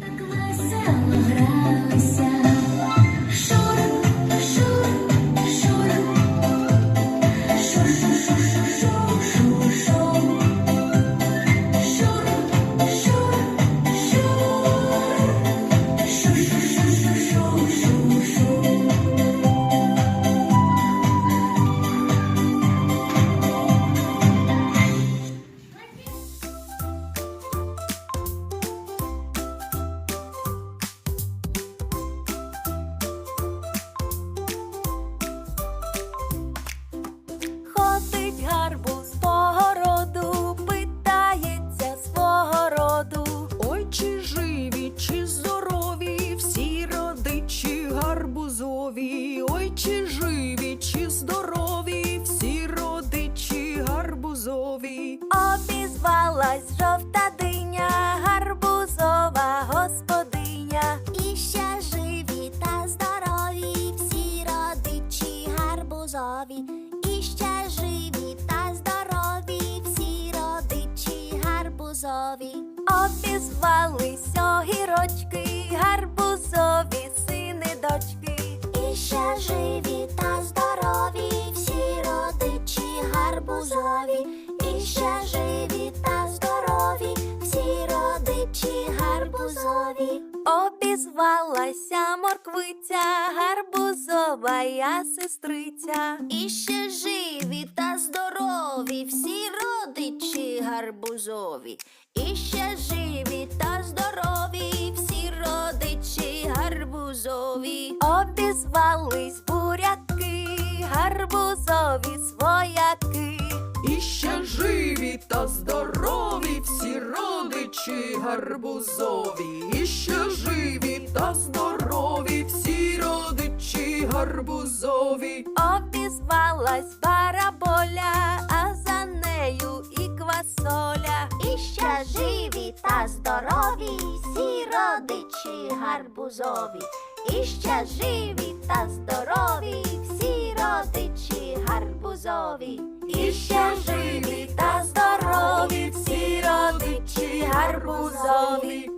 Так Гарбузові. І ще живі та здорові, всі родичі гарбузові. Обізвались огірочки, гарбузові сини дочки. І ще живі та здорові, всі родичі гарбузові. І ще живі та здорові, родичі гарбузові. Обізвалася морквиця, гарбузова я сестриця. І ще живі та здорові, всі родичі гарбузові. І ще живі та здорові, всі родичі гарбузові. Обізвались буряки, гарбузові свояки. І ще живі та здорові всі родичі гарбузові, і ще живі та здорові всі родичі гарбузові. Обізвалась бараболя, а за нею і квасоля. І ще живі та здорові, всі родичі гарбузові. І ще живі та здорові, всі родичі гарбузові. І ще живі та здорові, всі родичі гарбузові.